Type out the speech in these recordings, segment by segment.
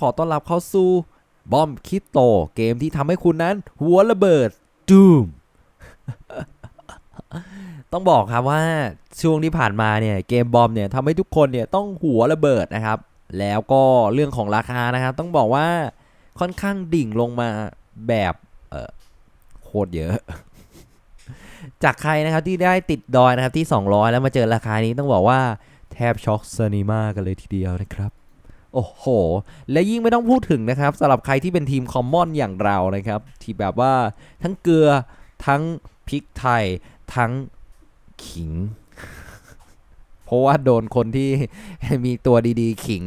ขอต้อนรับเข้าสู่บอมคิดโตเกมที่ทำให้คุณนั้น หัวระเบิดตูมต้องบอกครับว่าช่วงที่ผ่านมาเนี่ยเกมบอมเนี่ยทำให้ทุกคนเนี่ยต้องหัวระเบิดนะครับ แล้วก็เรื่องของราคานะครับ ต้องบอกว่าค่อนข้างดิ่งลงมาแบบเออโคตรเยอะ จากใครนะครับที่ได้ติดดอยนะครับที่ 200 แล้วมาเจอราคานี้ต้องบอกว่าแทบช็อกซนิมากันเลยทีเดียวนะครับ โอ้โห และยิ่งไม่ต้องพูดถึงนะครับสำหรับใครที่เป็นทีมคอมมอนอย่างเรานะครับ ที่แบบว่าทั้งเกลือทั้งพริกไทย ทั้งขิง เพราะว่าโดนคนที่มีตัวดีๆ ขิง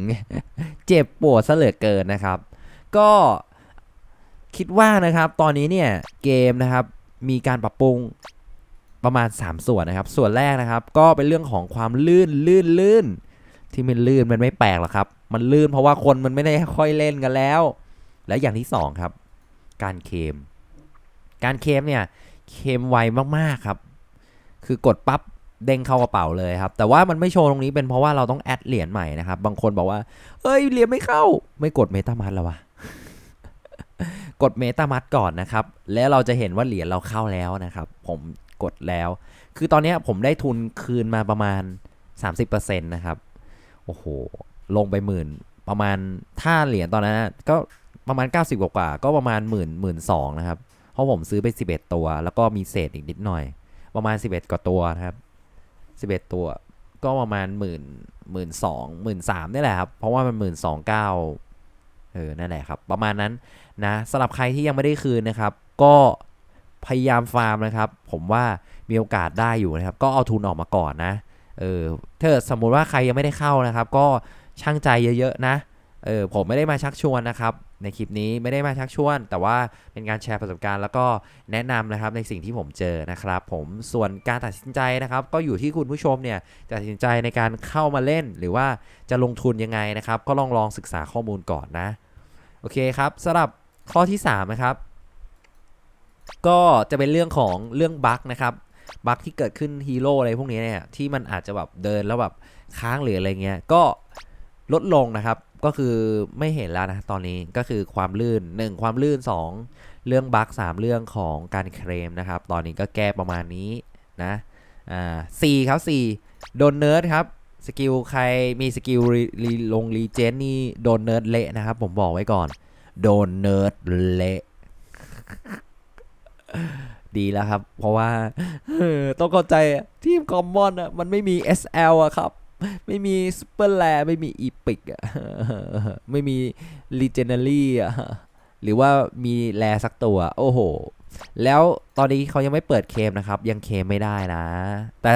เจ็บปวดซะเหลือเกินนะครับ ก็คิดว่านะครับ ตอนนี้เนี่ยเกมนะครับมีการปรับปรุงประมาณ 3 ส่วนนะครับ ส่วนแรกนะครับ ก็เป็นเรื่องของความลื่นลื่นลื่น ที่มันลื่นมันไม่แปลกหรอกครับ มันลื่นเพราะว่าคนมันไม่ได้ค่อยเล่นกันแล้ว และอย่างที่สองครับ การเคม การเคมเนี่ยเคมไวมากๆครับ คือกดปั๊บเด้งเข้ากระเป๋าเลยครับ แต่ว่ามันไม่โชว์ตรงนี้เป็นเพราะว่าเราต้องแอดเหรียญใหม่นะครับ บางคนบอกว่า เอ้ยเหรียญไม่เข้า ไม่กดเมตามัดแล้ววะ กดเมตามัดก่อนนะครับ แล้วเราจะเห็นว่าเหรียญเราเข้าแล้วนะครับ ผมกดแล้ว คือตอนนี้ผมได้ทุนคืนมาประมาณ 30%นะครับ โอ้โห ลงไปหมื่นประมาณถ้าเหรียญตอนนั้นก็ประมาณ 90 กว่าๆก็ประมาณหมื่นหมื่นสองนะครับ เพราะผมซื้อไป 11 ตัว แล้วก็มีเศษอีกนิดหน่อย ประมาณ 11 กว่าตัวนะครับ 11 ตัวก็ประมาณหมื่นหมื่นสองหมื่นสามนี่แหละครับ เพราะว่ามันหมื่นสองเก้าเออ นั่นแหละครับ ประมาณนั้นนะสำหรับใครที่ยังไม่ได้คืนนะครับ ก็พยายามฟาร์มนะครับ ผมว่ามีโอกาสได้อยู่นะครับ ก็เอาทุนออกมาก่อนนะ เออถ้าสมมุติว่าใครยังไม่ได้เข้านะครับ ก็ช่างใจเยอะๆนะเออผมไม่ได้มาชักชวนนะครับในคลิปนี้ไม่ได้มาชักชวน แต่ว่าเป็นการแชร์ประสบการณ์ แล้วก็แนะนำนะครับในสิ่งที่ผมเจอนะครับ ผมส่วนการตัดสินใจนะครับ ก็อยู่ที่คุณผู้ชมเนี่ยตัดสินใจในการเข้ามาเล่น หรือว่าจะลงทุนยังไงนะครับ ก็ลองลองศึกษาข้อมูลก่อนนะ โอเคครับสำหรับข้อที่3นะครับก็จะเป็นเรื่องของเรื่องบั๊กนะครับ บั๊กที่เกิดขึ้นฮีโร่อะไรพวกนี้เนี่ยที่มันอาจจะแบบเดินแล้วแบบค้างหรืออะไรเงี้ยก็ลดลงนะครับก็คือไม่เห็นแล้วนะตอนนี้ก็คือความลื่น 1 ความลื่น 2 เรื่องบั๊ก3เรื่องของการเคลมนะครับ ตอนนี้ก็แก้ประมาณนี้นะอ่าสี่ครับสี่โดนเนิร์ดครับสกิลใครมีสกิลรีลงรีเจนนี่โดนเนิร์ดเละนะครับ ผมบอกไว้ก่อน โดนเนิร์ดเละ ดีแล้วครับ เพราะว่าต้องเข้าใจทีมคอมมอนอะมันไม่มี SL อะครับ ไม่มีซูเปอร์แลไม่มีอีพิกอะไม่มี Legendary อะหรือว่ามีแลสักตัว โอ้โห แล้วตอนนี้เขายังไม่เปิดเคมนะครับ ยังเคมไม่ได้นะ แต่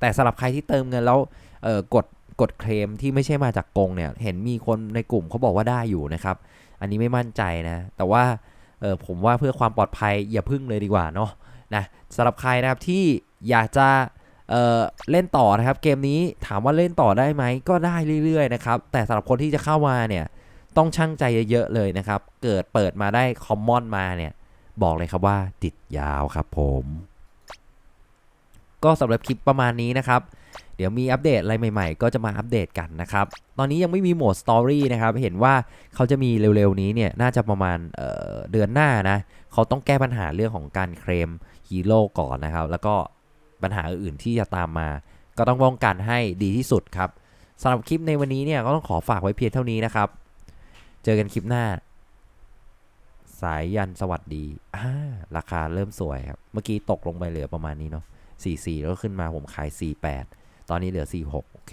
แต่สำหรับใครที่เติมเงินแล้วเออกดกดเคลมที่ไม่ใช่มาจากกงเนี่ย เห็นมีคนในกลุ่มเขาบอกว่าได้อยู่นะครับ อันนี้ไม่มั่นใจนะ แต่ว่า เออผมว่าเพื่อความปลอดภัยอย่าพึ่งเลยดีกว่าเนาะนะสำหรับใครนะครับที่อยากจะเออเล่นต่อนะครับเกมนี้ถามว่าเล่นต่อได้ไหมก็ได้เรื่อยๆนะครับแต่สำหรับคนที่จะเข้ามาเนี่ยต้องชั่งใจเยอะๆเลยนะครับ เกิดเปิดมาได้คอมมอนมาเนี่ยบอกเลยครับว่าติดยาวครับผม ก็สำหรับคลิปประมาณนี้นะครับ เดี๋ยวมีอัปเดตอะไรใหม่ๆ ก็จะมาอัปเดตกันนะครับ ตอนนี้ยังไม่มีโหมดสตอรี่นะครับ เห็นว่าเขาจะมีเร็วๆนี้เนี่ย น่าจะประมาณเเดือนหน้านะ เขาต้องแก้ปัญหาเรื่องของการเคลมฮีโร่ก่อนนะครับ แล้วก็ปัญหาอื่นๆที่จะตามมา ก็ต้องป้องกันให้ดีที่สุดครับสำหรับคลิปในวันนี้เนี่ยก็ต้องขอฝากไว้เพียงเท่านี้นะครับ เจอกันคลิปหน้า สายยันสวัสดีอ่าราคาเริ่มสวยครับ เมื่อกี้ตกลงไปเหลือประมาณนี้เนาะ44แล้วขึ้นมาผมขาย 48 ตอนนี้เหลือ 46 โอเค